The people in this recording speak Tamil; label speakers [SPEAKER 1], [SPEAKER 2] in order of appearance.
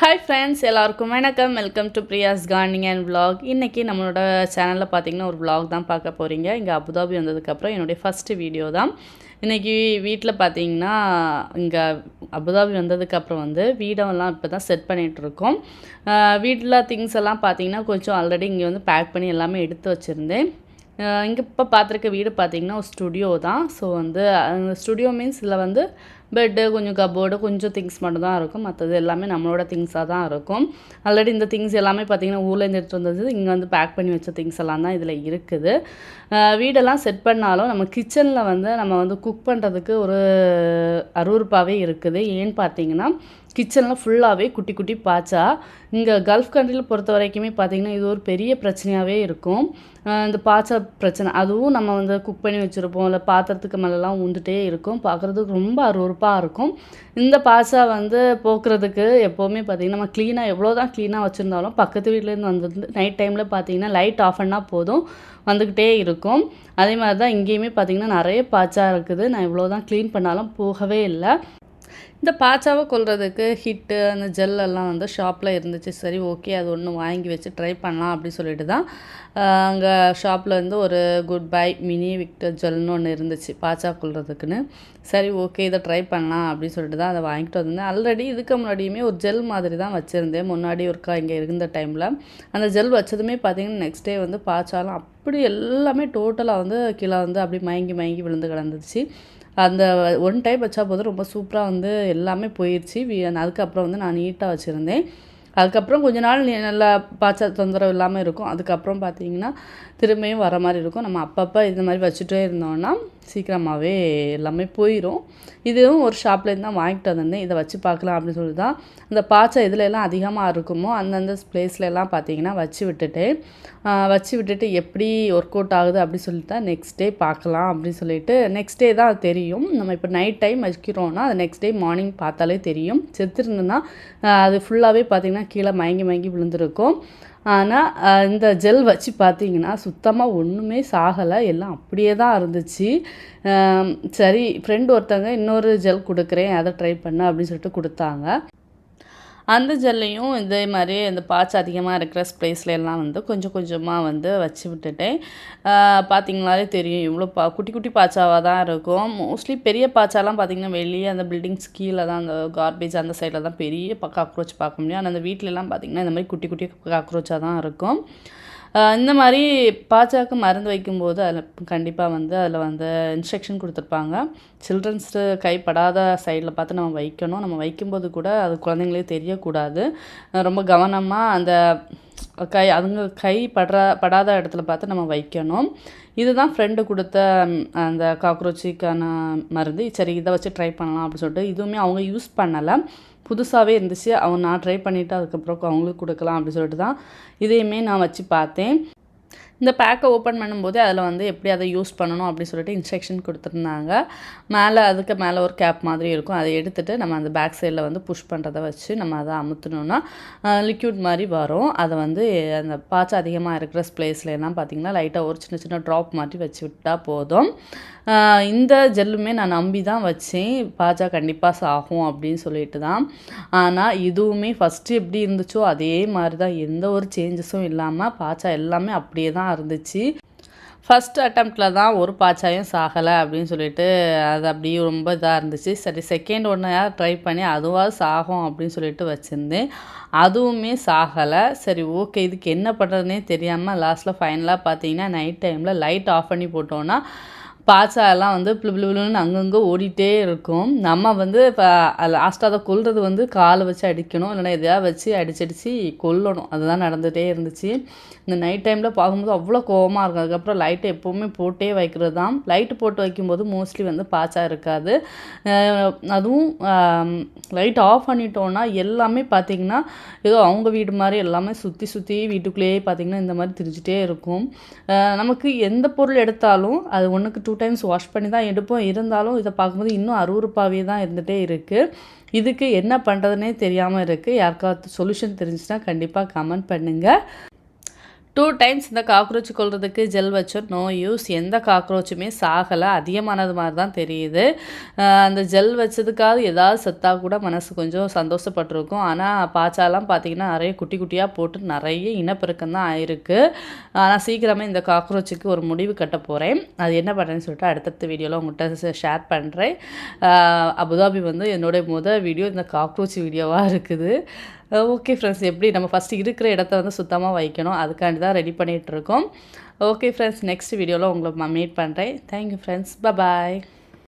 [SPEAKER 1] ஹாய் ஃப்ரெண்ட்ஸ் எல்லாருக்கும் வணக்கம். Welcome to Priya's corner and vlog இன்றைக்கி நம்மளோட சேனலில் பார்த்தீங்கன்னா ஒரு விலாக் தான் பார்க்க போகிறீங்க இங்கே அபுதாபி வந்ததுக்கப்புறம் என்னுடைய ஃபஸ்ட்டு வீடியோ தான். இன்றைக்கி வீட்டில் பார்த்தீங்கன்னா இங்கே அபுதாபி வந்ததுக்கப்புறம் வந்து வீடெல்லாம் இப்போ தான் செட் பண்ணிகிட்ருக்கோம் வீட்டில் திங்ஸ் எல்லாம் பார்த்தீங்கன்னா கொஞ்சம் ஆல்ரெடி இங்கே வந்து பேக் பண்ணி எல்லாமே எடுத்து வச்சுருந்தேன். இங்கே இப்போ பார்த்துருக்க வீடு பார்த்தீங்கன்னா ஒரு ஸ்டுடியோ தான். ஸோ வந்து ஸ்டுடியோ மீன்ஸ் இதில் வந்து பெட்டு கொஞ்சம் கபோர்டு கொஞ்சம் திங்ஸ் மட்டும் தான் இருக்கும். மற்றது எல்லாமே நம்மளோட திங்ஸாக தான் இருக்கும். ஆல்ரெடி இந்த திங்ஸ் எல்லாமே பார்த்தீங்கன்னா ஊர்லேருந்து எடுத்துகிட்டு வந்தது. இங்கே வந்து பேக் பண்ணி வச்ச திங்ஸ் எல்லாம் தான் இதில் இருக்குது. வீடெல்லாம் செட் பண்ணாலும் நம்ம கிச்சனில் வந்து நம்ம வந்து குக் பண்ணுறதுக்கு ஒரு அருவறுப்பாகவே இருக்குது. ஏன்னு பார்த்தீங்கன்னா கிச்சனில் ஃபுல்லாகவே குட்டி குட்டி பாய்ச்சா இங்கே கல்ஃப் கண்ட்ரியில் பொறுத்த வரைக்குமே பார்த்திங்கன்னா இது ஒரு பெரிய பிரச்சனையாகவே இருக்கும். இந்த பாய்ச்சா பிரச்சனை. அதுவும் நம்ம வந்து குக் பண்ணி வச்சுருப்போம். இல்லை பாத்திரத்துக்கு மேலெலாம் உந்துட்டே இருக்கும். பார்க்குறதுக்கு ரொம்ப அருவருப்பாக இருக்கும். இந்த பாய்ச்சா வந்து போக்குறதுக்கு எப்போவுமே பார்த்திங்கன்னா நம்ம க்ளீனாக எவ்வளோ தான் க்ளீனாக வச்சுருந்தாலும் பக்கத்து வீட்டிலேருந்து வந்து நைட் டைமில் பார்த்திங்கன்னா லைட் ஆஃப் பண்ணால் போதும். வந்துக்கிட்டே இருக்கும். அதே மாதிரி தான் இங்கேயுமே பார்த்திங்கன்னா நிறைய பாய்ச்சா இருக்குது. நான் எவ்வளோ தான் க்ளீன் பண்ணாலும் போகவே இல்லை. இந்த பாச்சாவை கொல்றதுக்கு ஹிட்டு அந்த ஜெல்லெல்லாம் வந்து ஷாப்பில் இருந்துச்சு. சரி ஓகே அது ஒன்று வாங்கி வச்சு ட்ரை பண்ணலாம் அப்படின்னு சொல்லிட்டு தான் அங்கே ஷாப்பில் வந்து ஒரு குட் பை மினி விக்டர் ஜெல்னு ஒன்று இருந்துச்சு பாச்சா கொல்றதுக்குன்னு. சரி ஓகே இதை ட்ரை பண்ணலாம் அப்படின்னு சொல்லிட்டு தான் அதை வாங்கிட்டு வந்திருந்தேன் ஆல்ரெடி இதுக்கு முன்னாடியுமே ஒரு ஜெல் மாதிரி தான் வச்சுருந்தேன். முன்னாடி ஒருக்கா இங்கே இருந்த டைமில் அந்த ஜெல் வச்சதுமே பார்த்தீங்கன்னா நெக்ஸ்ட் டே வந்து பாய்ச்சாலும் அப்படி எல்லாமே டோட்டலாக வந்து கீழே வந்து அப்படி மயங்கி மயங்கி விழுந்து கிடந்துச்சு. அந்த ஒன் டைம் வச்சா போதும் ரொம்ப சூப்பராக வந்து எல்லாமே போயிடுச்சு அதுக்கப்புறம் வந்து நான் நீட்டாக வச்சுருந்தேன். அதுக்கப்புறம் கொஞ்ச நாள் நீ- நல்லா பாய்ச்சா தொந்தரவு இல்லாமல் இருக்கும். அதுக்கப்புறம் பார்த்தீங்கன்னா திரும்பியும் வர மாதிரி இருக்கும். நம்ம அப்பப்போ இந்த மாதிரி வச்சுட்டே இருந்தோம்னா சீக்கிரமாகவே எல்லாமே போயிடும் இதுவும் ஒரு ஷாப்லேருந்து தான் வாங்கிட்டு வந்திருந்தேன். இதை வச்சு பார்க்கலாம் அப்படின்னு சொல்லி தான். அந்த பாச்சை எதுல எல்லாம் அதிகமாக இருக்குமோ அந்தந்த ப்ளேஸ்லலாம் பார்த்தீங்கன்னா வச்சு விட்டுட்டு வச்சு விட்டுட்டு எப்படி ஒர்க் அவுட் ஆகுது அப்படி சொல்லிட்டு தான் நெக்ஸ்ட் டே பார்க்கலாம் அப்படின்னு சொல்லிட்டு நெக்ஸ்ட் டே தான் தெரியும். நம்ம இப்போ நைட் டைம் வச்சுக்கிறோன்னா அது நெக்ஸ்ட் டே மார்னிங் பார்த்தாலே தெரியும். செத்துருந்துன்னா அது ஃபுல்லாகவே பார்த்தீங்கன்னா கீழே மயங்கி மயங்கி விழுந்திருக்கும். ஆனால் இந்த ஜெல் வச்சு பார்த்தீங்கன்னா சுத்தமாக ஒன்றுமே சாகலை. எல்லாம் அப்படியே தான் இருந்துச்சு. சரி ஃப்ரெண்டு ஒருத்தங்க இன்னொரு ஜெல் கொடுக்குறேன் அதை ட்ரை பண்ணு அப்படின்னு சொல்லிட்டு கொடுத்தாங்க. அந்த ஜெல்லையும் இதே மாதிரி இந்த பாட்ச் அதிகமாக இருக்கிற ஸ்ப்ளேஸ்ல எல்லாம் வந்து கொஞ்சம் கொஞ்சமாக வந்து வச்சு விட்டுட்டேன். ஆஹ் பார்த்தீங்கனாலே தெரியும் இவ்வளோ பா குட்டி குட்டி பாச்சாவாக தான் இருக்கும். மோஸ்ட்லி பெரிய பாச்சாலாம் பார்த்தீங்கன்னா வெளியே அந்த பில்டிங்ஸ் கீழே தான் அந்த கார்பேஜ் அந்த சைடில் தான் பெரிய காக்ரோச் பார்க்க முடியும். ஆனால் அந்த வீட்டிலலாம் பார்த்தீங்கன்னா இந்த மாதிரி குட்டி குட்டி காக்ரோச்சாக தான் இருக்கும். இந்த மாதிரி பாச்சாக்கு மருந்து வைக்கும்போது அதில் கண்டிப்பாக வந்து அதில் வந்து இன்ஸ்ட்ரக்ஷன் கொடுத்துருப்பாங்க. சில்ட்ரன்ஸு கைப்படாத சைடில் பார்த்து நம்ம வைக்கணும். நம்ம வைக்கும்போது கூட அது குழந்தைங்களே தெரியக்கூடாது. ரொம்ப கவனமாக அந்த கை அதுங்க கை படுற படாத இடத்துல பார்த்து நம்ம வைக்கணும். இதுதான் ஃப்ரெண்டு கொடுத்த அந்த காக்ரோச்சுக்கான மருந்து. சரி இதை வச்சு ட்ரை பண்ணலாம் அப்படின்னு சொல்லிட்டு. இதுவுமே அவங்க யூஸ் பண்ணலை. புதுசாகவே இருந்துச்சு. அவங்க நான் ட்ரை பண்ணிவிட்டு அதுக்கப்புறம் அவங்களுக்கு கொடுக்கலாம் அப்படின்னு சொல்லிட்டு தான் இதையுமே நான் வச்சு பார்த்தேன். இந்த பேக்கை ஓப்பன் பண்ணும்போது அதில் வந்து எப்படி அதை யூஸ் பண்ணணும் அப்படின்னு சொல்லிட்டு இன்ஸ்ட்ரக்ஷன் கொடுத்துருந்தாங்க. மேலே அதுக்கு மேலே ஒரு கேப் மாதிரி இருக்கும். அதை எடுத்துகிட்டு நம்ம அந்த பேக் சைடில் வந்து புஷ் பண்ணுறத வச்சு நம்ம அதை அமுத்துனோன்னா லிக்யூட் மாதிரி வரும். அதை வந்து அந்த பாய்ச்சல் அதிகமாக இருக்கிற ஸ்ப்ளேஸ்ல எல்லாம் பார்த்தீங்கன்னா லைட்டாக ஒரு சின்ன சின்ன ட்ராப் மாதிரி வச்சு விட்டால் போதும். இந்த ஜெல்லுமே நான் நம்பி தான் வச்சேன். பாஜா கண்டிப்பாக சாகும் அப்படின்னு சொல்லிட்டு தான். ஆனால் இதுவுமே ஃபஸ்ட்டு எப்படி இருந்துச்சோ அதே மாதிரி தான் எந்த ஒரு சேஞ்சஸும் இல்லாமல் பாச்சா எல்லாமே அப்படியே தான் இருந்துச்சு. ஃபஸ்ட் அட்டம்ப்டில் தான் ஒரு பாச்சாயும் சாகலை அப்படின்னு சொல்லிட்டு அது அப்படியே ரொம்ப இதாக இருந்துச்சு. சரி செகண்ட் ஒன்றையாக ட்ரை பண்ணி அதுவாக சாகும் அப்படின்னு சொல்லிட்டு வச்சுருந்தேன். அதுவுமே சாகலை. சரி ஓகே இதுக்கு என்ன பண்ணுறதுனே தெரியாமல் லாஸ்ட்டில் ஃபைனலாக பார்த்தீங்கன்னா நைட் டைமில் லைட் ஆஃப் பண்ணி போட்டோன்னா பாச்சாலாம் வந்து பிளு பிளு பிளுன்னு அங்கங்கே ஓடிட்டே இருக்கும். நம்ம வந்து இப்போ லாஸ்ட்டாக அதை கொல்றது வந்து காலை வச்சு அடிக்கணும். இல்லைன்னா எதையாவது வச்சு அடிச்சு கொல்லணும். அதுதான் நடந்துகிட்டே இருந்துச்சு. இந்த நைட் டைமில் பார்க்கும்போது அவ்வளோ கோவமாக இருக்கும். அதுக்கப்புறம் லைட்டை எப்போவுமே போட்டே வைக்கிறது தான் லைட்டு போட்டு வைக்கும்போது மோஸ்ட்லி வந்து பாச்சா இருக்காது. அதுவும் லைட் ஆஃப் பண்ணிட்டோன்னா எல்லாமே பார்த்திங்கன்னா ஏதோ அவங்க வீடு மாதிரி எல்லாமே சுற்றி சுற்றி வீட்டுக்குள்ளேயே பார்த்திங்கன்னா இந்த மாதிரி திரிஞ்சிட்டே இருக்கும். நமக்கு எந்த பொருள் எடுத்தாலும் அது ஒன்றுக்கு டூ டைம்ஸ் வாஷ் பண்ணி தான் எடுப்போம். இருந்தாலும் இதை பார்க்கும்போது இன்னும் அறுவறுப்பாகவே தான் இருந்துகிட்டே இருக்குது இதுக்கு என்ன பண்ணுறதுனே தெரியாமல் இருக்குது யாருக்காவது சொல்யூஷன் தெரிஞ்சுன்னா கண்டிப்பாக கமெண்ட் பண்ணுங்கள் டூ டைம்ஸ் இந்த காக்ரோச் கொள்றதுக்கு ஜெல் வச்சோம். நோ யூஸ் எந்த காக்ரோச்சுமே சாகலை. அதிகமானது மாதிரி தான் தெரியுது அந்த ஜெல் வச்சதுக்காக ஏதாவது செத்தாக கூட மனசு கொஞ்சம் சந்தோஷப்பட்டிருக்கும். ஆனால் பாச்சாலாம் பார்த்திங்கன்னா நிறைய குட்டி குட்டியாக போட்டு நிறைய இனப்பெருக்கம் தான் ஆயிருக்கு ஆனால் சீக்கிரமே இந்த காக்ரோச்சுக்கு ஒரு முடிவு கட்ட போகிறேன் அது என்ன பண்ணுறேன்னு சொல்லிட்டு அடுத்தடுத்த வீடியோவில் உங்கள்கிட்ட ஷேர் பண்ணுறேன் அபுதாபி வந்து என்னுடைய முதல் வீடியோ. இந்த காக்ரோச் வீடியோவாக இருக்குது. ஓகே ஃப்ரெண்ட்ஸ் எப்படி நம்ம ஃபஸ்ட்டு இருக்கிற இடத்த வந்து சுத்தமாக வைக்கணும் அதுக்காண்டி தான் ரெடி பண்ணிகிட்ருக்கோம் ஓகே ஃப்ரெண்ட்ஸ் நெக்ஸ்ட் வீடியோவில் உங்களை மீட் பண்ணுறேன் தேங்க்யூ ஃப்ரெண்ட்ஸ் பாய்